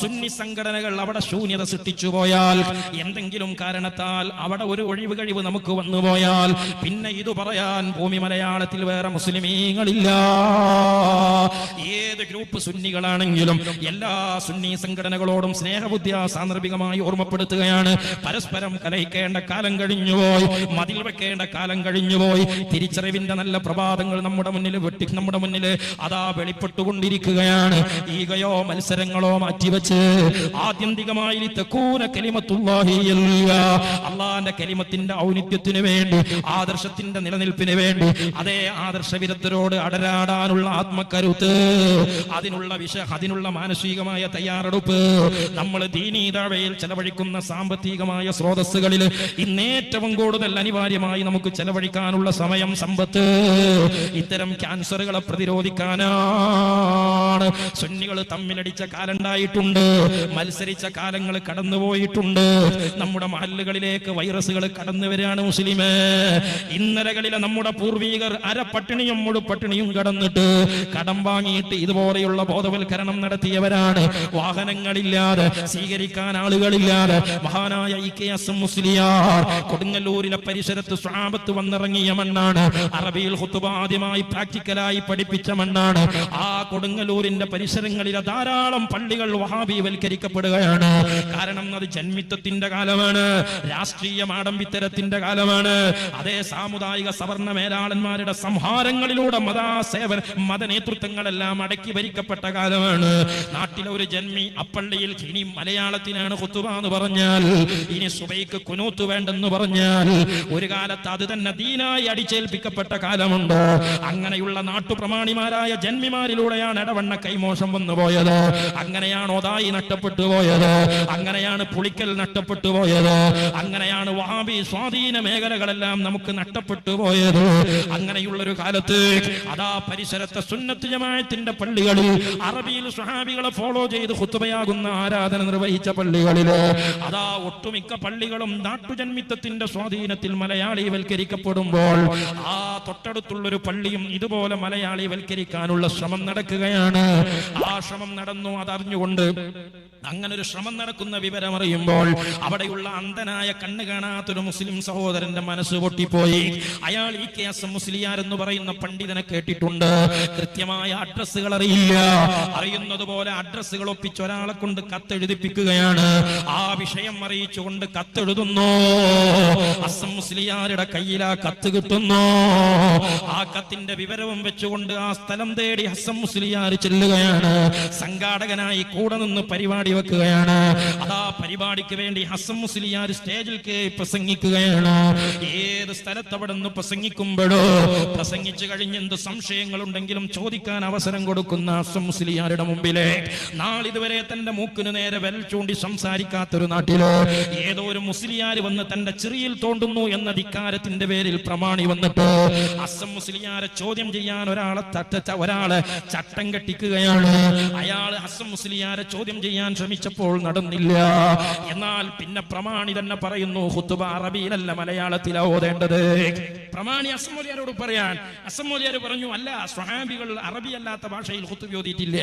സുന്നി സംഘടനകൾ അവിടെ ശൂന്യത സൃഷ്ടിച്ചു പോയാൽ എന്തെങ്കിലും കാരണത്താൽ അവിടെ ഒരു ഒഴിവ് കഴിവ് നമുക്ക് വന്നു പോയാൽ പിന്നെ ഇത് പറയാൻ ഭൂമി മലയാളത്തിൽ വേറെ മുസ്ലിമീങ്ങളില്ല. ഏത് ഗ്രൂപ്പ് സുന്നികളാണെങ്കിലും എല്ലാ സുന്നി സംഘടനകളോടും സ്നേഹബുദ്ധിയ സാന്ദർഭികമായി ഓർമ്മപ്പെടുത്തുകയാണ്. പരസ്പരം കലഹിക്കേണ്ട കാലം കഴിഞ്ഞുപോയി മതിൽ വെക്കേണ്ട കാലം കഴിഞ്ഞുപോയി. തിരിച്ചറിവിന്റെ നല്ല പ്രഭാതങ്ങൾ നമ്മുടെ മുന്നിൽ വെട്ടി നമ്മുടെ മുന്നിൽ അതാ വെളിപ്പെട്ടുകൊണ്ടിരിക്കുകയാണ്. ഈഗയോ മത്സരങ്ങളോ മാറ്റിവെച്ച് ആത്യന്തികമായി അള്ളാന്റെ കലിമത്തിന്റെ ഔന്നിത്യത്തിന് വേണ്ടി ആദർശത്തിന്റെ നിലനിൽപ്പിന് വേണ്ടി അതേ ആദർശ വിരുദ്ധരോട് അടരാടാനുള്ള ആത്മകരുത്ത് അതിനുള്ള വിഷ അതിനുള്ള മാനസികമായ തയ്യാറെടുപ്പ് നമ്മൾ ദീനീതാഴയിൽ ചെലവഴിക്കുന്ന സാമ്പത്തികമായ സ്രോതസ്സുകളിൽ ഇന്നേറ്റവും കൂടുതൽ അനിവാര്യമായി നമുക്ക് ചെലവഴിക്കാനുള്ള സമയം സമ്പത്ത്. ഇത്തരം ക്യാൻസറുകളെ പ്രതിരോധിക്കാനാണ്. സുന്നികൾ തമ്മിലടിച്ച കാലുണ്ടായിട്ടുണ്ട് മത്സരിച്ച കാലങ്ങൾ കടന്നുപോയിട്ടുണ്ട്. നമ്മുടെ മഹല്ലുകളിലേക്ക് വൈറസുകൾ കടന്നു വരികയാണ് മുസ്ലിമേ. ഇന്നലകളിലെ നമ്മുടെ പൂർവീകർ അരപ്പട്ടിണിയും മുഴുപട്ടിണിയും കടന്നിട്ട് കടം വാങ്ങിയിട്ട് ഇതുപോലെയുള്ള ബോധവൽക്കരണം നടത്തിയവരാണ്. വാഹനങ്ങളില്ലാതെ സ്വീകരിക്കാൻ ആളുകളില്ലാതെ മഹാനായ ഇ കെ എസ് മുസ്ലിയാർ കൊടുങ്ങല്ലൂരിലെ പരിസരത്ത് സ്വാപത്ത് വന്നിറങ്ങിയ മണ്ണാണ്. അറബിയിൽ ഹുത്തുബ ആദ്യമായി പ്രാക്ടിക്കലായി പഠിപ്പിച്ച മണ്ണാണ്. ആ കൊടുങ്ങല്ലൂരിന്റെ പരിസരങ്ങളിലെ ധാരാളം പള്ളികൾ വഹാബീവൽക്കരിക്കപ്പെടുകയാണ്. കാരണം അത് ജന്മിത്വത്തിന്റെ കാലമാണ് രാഷ്ട്രീയ മാടമ്പിത്തരത്തിന്റെ കാലമാണ്. അതേ സാമുദായിക സവർണ മേലാളന്മാരുടെ സംഹാരങ്ങളിലൂടെ മതാസേവന മതനേതൃത്വങ്ങളെല്ലാം അടക്കി ഭരിക്കപ്പെട്ട കാലമാണ്. നാട്ടിലെ ഒരു ജന്മി അപ്പള്ളിയിൽ ഇനി മലയാളത്തിനാണ് കുത്തുബ എന്ന് പറഞ്ഞാൽ ഇനി സുബൈക്ക് കുനൂത്ത് വേണ്ടെന്ന് പറഞ്ഞാൽ ഒരു കാലത്ത് അത് തന്നെ ദീനായി അടിച്ചേൽപ്പിക്കപ്പെട്ട കാലമുണ്ട്. അങ്ങനെയുള്ള നാട്ടുപ്രമാണിമാരായ ജന്മിമാരിലൂടെയാണ് ഇടവണ്ണ കൈമോശം വന്നു പോയത് അങ്ങനെയാണ് ഒതായി നഷ്ടപ്പെട്ടു പോയത്? അങ്ങനെയാണ് പുളിക്കൽ നഷ്ടപ്പെട്ടു പോയത്. അങ്ങനെയാണ് വഹാബി സ്വാധീന മേഖലകളെല്ലാം നമുക്ക് നഷ്ടപ്പെട്ടു പോയത്. അങ്ങനെയുള്ള ഒരു കാലത്ത് അതാ പരിസരത്തെ സുന്നത്ത് ജമായത്തിന്റെ പള്ളികളിൽ അറബിയിൽ സ്വഹാബികളെ ഫോളോ ചെയ്ത് കുത്തുമയാകുന്ന ആരാധന നിർവഹിച്ച പള്ളികളിൽ അതാ ഒട്ടുമിക്ക പള്ളികളും നാട്ടുജന്മിത്വത്തിന്റെ സ്വാധീനത്തിൽ മലയാളിവൽക്കരിക്കപ്പെടുമ്പോൾ ആ തൊട്ടടുത്തുള്ളൊരു പള്ളിയും ഇതുപോലെ മലയാളിവൽക്കരിക്കാനുള്ള ശ്രമം നടക്കുകയാണ്. ആ ശ്രമം നടന്നു അതറിഞ്ഞുകൊണ്ട് കൊണ്ട് അങ്ങനെ ഒരു ശ്രമം നടക്കുന്ന വിവരം അറിയുമ്പോൾ അവിടെയുള്ള അന്ധനായ കണ്ണ് കാണാത്തൊരു മുസ്ലിം സഹോദരന്റെ മനസ്സ് പൊട്ടിപ്പോയി. അയാൾ ഈ കെ എസ് മുസ്ലിയാർ എന്ന് പറയുന്ന പണ്ഡിതനെ കേട്ടിട്ടുണ്ട്. കൃത്യമായ അഡ്രസ്സുകൾ അറിയില്ല. അറിയുന്നത് പോലെ അഡ്രസ്സുകൾ ഒപ്പിച്ച് ഒരാളെ കൊണ്ട് കത്തെഴുതിപ്പിക്കുകയാണ്. ആ വിഷയം അറിയിച്ചുകൊണ്ട് കത്തെഴുതുന്നു. അസം മുസ്ലിയാരുടെ കയ്യിൽ ആ കത്ത് കിട്ടുന്നു. ആ കത്തിന്റെ വിവരവും വെച്ചുകൊണ്ട് ആ സ്ഥലം തേടി ഹസം മുസ്ലിയാർ ചെല്ലുകയാണ്. സംഘാടകനായി കൂടെ നിന്ന് പരിപാടി വെക്കുകയാണ് അതാ പരിപാടിക്ക് വേണ്ടി ഹസം മുസ്ലിയാർ സ്റ്റേജിൽ കയറി പ്രസംഗിക്കുകയാണ്. ഏത് സ്ഥലത്ത് അവിടെ നിന്ന് പ്രസംഗിക്കുമ്പോഴോ പ്രസംഗിച്ചു കഴിഞ്ഞ് എന്ത് സംശയങ്ങളുണ്ടെങ്കിലും ചോദിക്കാൻ അവസരം കൊടുക്കുന്ന ഹസം മുസ്ലിയാരുടെ മുമ്പിലെ. നാളിതുവരെ തന്റെ മൂക്കിന് നേരെ വെൽ ചൂണ്ടി സംസാരിക്കാത്തൊരു നാട്ടിലോ ഏതോ ഒരു മുസ്ലിയാർ വന്ന് തന്റെ ചെറിയിൽ തോണ്ടുന്നു എന്ന ധിക്കാരത്തിന്റെ പേരിൽ പ്രമാണി വന്നിട്ട് അസം മുസ്ലിയാരെ ചോദ്യം ചെയ്യാൻ ഒരാളെ ഒരാളെ ചട്ടം കെട്ടിക്കുകയാണ്. അയാൾ അസം മുസ്ലിയാരെ ചോദ്യം ചെയ്യാൻ ശ്രമിച്ചപ്പോൾ നടന്നില്ല. എന്നാൽ പിന്നെ പ്രമാണി തന്നെ പറയുന്നു ഹുത്തുബ അറബിയിലല്ല മലയാളത്തിലാ ഓതേണ്ടത്. പ്രമാണി അസമോലിയാരോട് പറയാൻ അസമോലിയാർ പറഞ്ഞു അല്ല സ്വഹാബികൾ അറബി അല്ലാത്ത ഭാഷയിൽ ഹുത്തു ഓതിയിട്ടില്ല.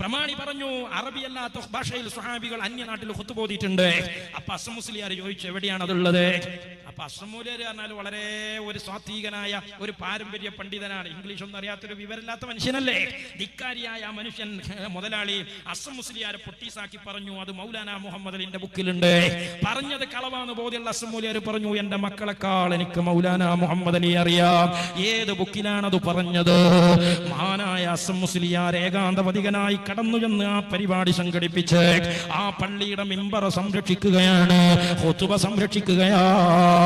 പ്രമാണി പറഞ്ഞു അറബി അല്ലാത്ത ഭാഷയിൽ സ്വഹാബികൾ അന്യനാട്ടിൽ ഹുത്തു ഓതിയിട്ടുണ്ട്. അപ്പൊ അസമുസ്ലിയാർ ചോദിച്ചു എവിടെയാണ് അതുള്ളത്? അപ്പൊ അസമൂലർ പറഞ്ഞാൽ വളരെ ഒരു സ്വാത്വികനായ ഒരു പാരമ്പര്യ പണ്ഡിതനാണ്. ഇംഗ്ലീഷ് ഒന്നും അറിയാത്തൊരു വിവരമില്ലാത്ത മനുഷ്യനല്ലേ? ധിക്കാരിയായ ആ മനുഷ്യൻ മുതലാളി അസം മുസ്ലിയാരെ പൊട്ടീസാക്കി പറഞ്ഞു. അത് മൗലാന മുഹമ്മദ് അലിന്റെ ബുക്കിലുണ്ട്. പറഞ്ഞത് കളവാന്ന് ബോധ്യമുള്ള അസമൂലിയാർ പറഞ്ഞു എന്റെ മക്കളെക്കാൾ എനിക്ക് മൗലാന മുഹമ്മദ് അലി അറിയാം. ഏത് ബുക്കിലാണത് പറഞ്ഞത്? മഹാനായ അസം മുസ്ലിയാർ ഏകാന്തപതികനായി കടന്നു ചെന്ന് ആ പരിപാടി സംഘടിപ്പിച്ച് ആ പള്ളിയുടെ മിമ്പറ സംരക്ഷിക്കുകയാണ് സംരക്ഷിക്കുകയാ സംരക്ഷിക്കുകയാണ്.